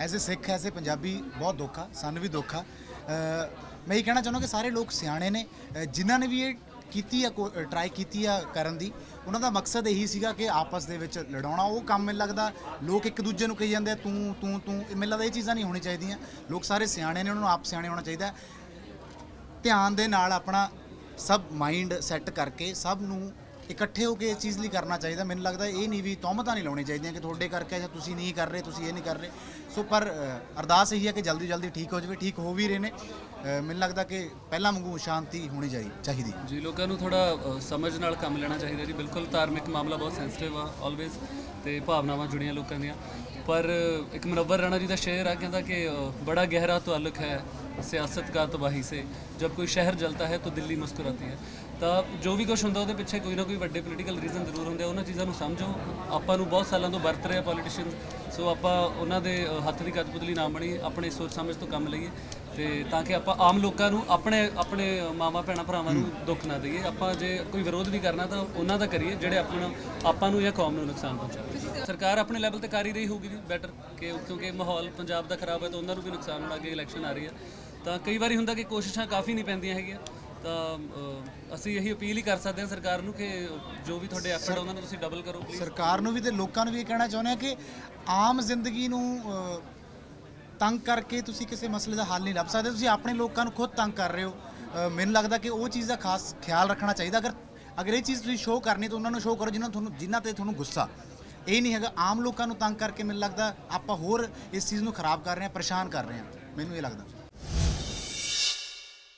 As a Sikh, as a Punjabi ਬਹੁਤ ਦੁੱਖ ਆ ਸਾਨੂੰ ਵੀ ਦੁੱਖ ਆ ਮੈਂ ਇਹ ਕਹਿਣਾ ਚਾਹੁੰਦਾ ਕਿ ਸਾਰੇ ਲੋਕ ਸਿਆਣੇ ਨੇ ਜਿਨ੍ਹਾਂ ਨੇ ਵੀ ਇਹ ਕੀਤੀ ਆ ਟਰਾਈ ਕੀਤੀ ਆ ਕਰਨ ਦੀ, ਉਹਨਾਂ ਦਾ ਮਕਸਦ ਇਹੀ ਸੀਗਾ ਕਿ ਆਪਸ ਦੇ ਵਿੱਚ ਲੜਾਉਣਾ। ਉਹ ਕੰਮ ਮੈਨੂੰ ਲੱਗਦਾ ਲੋਕ ਇੱਕ ਦੂਜੇ ਨੂੰ ਕਹੀ ਜਾਂਦੇ ਆ, ਤੂੰ ਤੂੰ ਤੂੰ। ਮੈਨੂੰ ਲੱਗਦਾ ਇਹ ਚੀਜ਼ਾਂ ਨਹੀਂ ਹੋਣੀ ਚਾਹੀਦੀਆਂ। ਲੋਕ ਸਾਰੇ ਸਿਆਣੇ ਨੇ, ਉਹਨਾਂ ਨੂੰ ਆਪ ਸਿਆਣੇ ਹੋਣਾ ਚਾਹੀਦਾ। ਧਿਆਨ ਦੇ ਨਾਲ ਆਪਣਾ ਸਭ ਮਾਈਂਡ ਸੈੱਟ ਕਰਕੇ, ਸਭ ਨੂੰ ਇਕੱਠੇ ਹੋ ਕੇ ਇਸ ਚੀਜ਼ ਲਈ ਕਰਨਾ ਚਾਹੀਦਾ। ਮੈਨੂੰ ਲੱਗਦਾ ਇਹ ਨਹੀਂ ਵੀ ਤੌਮਤਾਂ ਨਹੀਂ ਲਾਉਣੀ ਚਾਹੀਦੀਆਂ ਕਿ ਤੁਹਾਡੇ ਕਰਕੇ ਜਾਂ ਤੁਸੀਂ ਨਹੀਂ ਕਰ ਰਹੇ, ਤੁਸੀਂ ਇਹ ਨਹੀਂ ਕਰ ਰਹੇ। ਸੋ ਪਰ ਅਰਦਾਸ ਇਹੀ ਹੈ ਕਿ ਜਲਦੀ ਜਲਦੀ ਠੀਕ ਹੋ ਜਾਵੇ, ਠੀਕ ਹੋ ਵੀ ਰਹੇ ਨੇ। ਮੈਨੂੰ ਲੱਗਦਾ ਕਿ ਪਹਿਲਾਂ ਵਾਂਗੂ ਸ਼ਾਂਤੀ ਹੋਣੀ ਚਾਹੀਦੀ ਜੀ, ਲੋਕਾਂ ਨੂੰ ਥੋੜਾ ਸਮਝ ਨਾਲ ਕੰਮ ਲੈਣਾ ਚਾਹੀਦਾ ਜੀ। ਬਿਲਕੁਲ ਧਾਰਮਿਕ ਮਾਮਲਾ ਬਹੁਤ ਸੈਂਸਿਟਿਵ ਆ ਆਲਵੇਸ ਤੇ ਭਾਵਨਾਵਾਂ ਜੁੜੀਆਂ ਲੋਕਾਂ ਦੀਆਂ। ਪਰ, ਇੱਕ ਮਨਵਰ ਰਾਣਾ ਜੀ ਦਾ ਸ਼ੇਅਰ ਆ, ਕਹਿੰਦਾ ਕਿ ਬੜਾ ਗਹਿਰਾ ਤਾਲੁਕ ਹੈ। ਸਿਆਸਤ ਕਾ ਤਬਾਹੀ ਸੇ ਜਦ ਕੋਈ ਸ਼ਹਿਰ ਜਲਦਾ ਹੈ ਤਾਂ ਦਿੱਲੀ ਮੁਸਕਰਾਤੀ ਹੈ। ਤਾਂ ਜੋ ਵੀ ਕੁਝ ਹੁੰਦਾ ਉਹਦੇ ਪਿੱਛੇ ਕੋਈ ਨਾ ਕੋਈ ਵੱਡੇ ਪੋਲੀਟੀਕਲ ਰੀਜ਼ਨ ਜ਼ਰੂਰ ਹੁੰਦੇ ਆ। ਉਹਨਾਂ ਚੀਜ਼ਾਂ ਨੂੰ ਸਮਝੋ। ਆਪਾਂ ਨੂੰ ਬਹੁਤ ਸਾਲਾਂ ਤੋਂ ਵਰਤ ਰਹੇ ਪੋਲੀਟੀਸ਼ੀਅਨ ਸੋ ਆਪਾਂ ਉਹਨਾਂ ਦੇ ਹੱਥ ਦੀ ਕਦਪੁਤਲੀ ਨਾ ਬਣੀ ਆਪਣੇ ਸੋਚ ਸਮਝ ਤੋਂ ਕੰਮ ਲਈਏ। ਤੇ ਤਾਂ ਕਿ ਆਪਾਂ ਆਮ ਲੋਕਾਂ ਨੂੰ ਆਪਣੇ ਆਪਣੇ ਮਾਮਾ ਭੈਣਾ ਭਰਾਵਾਂ ਨੂੰ ਦੁੱਖ ਨਾ ਦਈਏ। ਆਪਾਂ ਜੇ ਕੋਈ ਵਿਰੋਧ ਵੀ ਕਰਨਾ ਤਾਂ ਉਹਨਾਂ ਦਾ ਕਰੀਏ ਜਿਹੜੇ ਆਪਣਾ ਆਪਾਂ ਨੂੰ ਜਾਂ ਕੌਮ ਨੂੰ ਨੁਕਸਾਨ ਪਹੁੰਚਾ ਸਰਕਾਰ ਆਪਣੇ ਲੈਵਲ ਤੇ ਕਰ ਹੀ ਰਹੀ ਹੋਊਗੀ ਜੀ ਬੈਟਰ ਕਿ ਕਿਉਂਕਿ ਮਾਹੌਲ ਪੰਜਾਬ ਦਾ ਖਰਾਬ ਹੈ ਤਾਂ ਉਹਨਾਂ ਨੂੰ ਵੀ ਨੁਕਸਾਨ ਹੋਣਾ। ਅੱਗੇ ਇਲੈਕਸ਼ਨ ਆ ਰਹੀ ਹੈ। ਤਾਂ ਕਈ ਵਾਰੀ ਹੁੰਦਾ ਕਿ ਕੋਸ਼ਿਸ਼ਾਂ ਕਾਫੀ ਨਹੀਂ ਪੈਂਦੀਆਂ ਹੈਗੀਆਂ। ਤਾਂ ਅਸੀਂ ਇਹੀ ਅਪੀਲ ਹੀ ਕਰ ਸਕਦੇ ਹਾਂ ਸਰਕਾਰ ਨੂੰ ਕਿ ਜੋ ਵੀ ਤੁਹਾਡੇ ਐਫਰਟ ਉਹਨਾਂ ਨੂੰ ਤੁਸੀਂ ਡਬਲ ਕਰੋ ਪਲੀਜ਼ ਸਰਕਾਰ ਨੂੰ ਵੀ ਤੇ ਲੋਕਾਂ ਨੂੰ ਵੀ ਇਹ ਕਹਿਣਾ ਚਾਹੁੰਦੇ ਆ ਕਿ ਆਮ ਜ਼ਿੰਦਗੀ ਨੂੰ ਤੰਗ ਕਰਕੇ ਤੁਸੀਂ ਕਿਸੇ ਮਸਲੇ ਦਾ ਹੱਲ ਨਹੀਂ ਲੱਭ ਸਕਦੇ। ਤੁਸੀਂ ਆਪਣੇ ਲੋਕਾਂ ਨੂੰ ਖੁਦ ਤੰਗ ਕਰ ਰਹੇ ਹੋ। ਮੈਨੂੰ ਲੱਗਦਾ ਕਿ ਉਹ ਚੀਜ਼ ਦਾ ਖਾਸ ਖਿਆਲ ਰੱਖਣਾ ਚਾਹੀਦਾ। ਅਗਰ ਅਗਰ ਇਹ ਚੀਜ਼ ਤੁਸੀਂ ਸ਼ੋਅ ਕਰਨੀ ਤਾਂ ਉਹਨਾਂ ਨੂੰ ਸ਼ੋਅ ਕਰੋ ਜਿਨ੍ਹਾਂ ਤੁਹਾਨੂੰ ਜਿਨ੍ਹਾਂ ਤੇ ਤੁਹਾਨੂੰ ਗੁੱਸਾ। ਇਹ ਨਹੀਂ ਹੈਗਾ ਆਮ ਲੋਕਾਂ ਨੂੰ ਤੰਗ ਕਰਕੇ ਮੈਨੂੰ ਲੱਗਦਾ ਆਪਾਂ ਹੋਰ ਇਸ ਚੀਜ਼ ਨੂੰ ਖਰਾਬ ਕਰ ਰਹੇ ਹਾਂ ਪਰੇਸ਼ਾਨ ਕਰ ਰਹੇ ਹਾਂ। ਮੈਨੂੰ ਇਹ ਲੱਗਦਾ।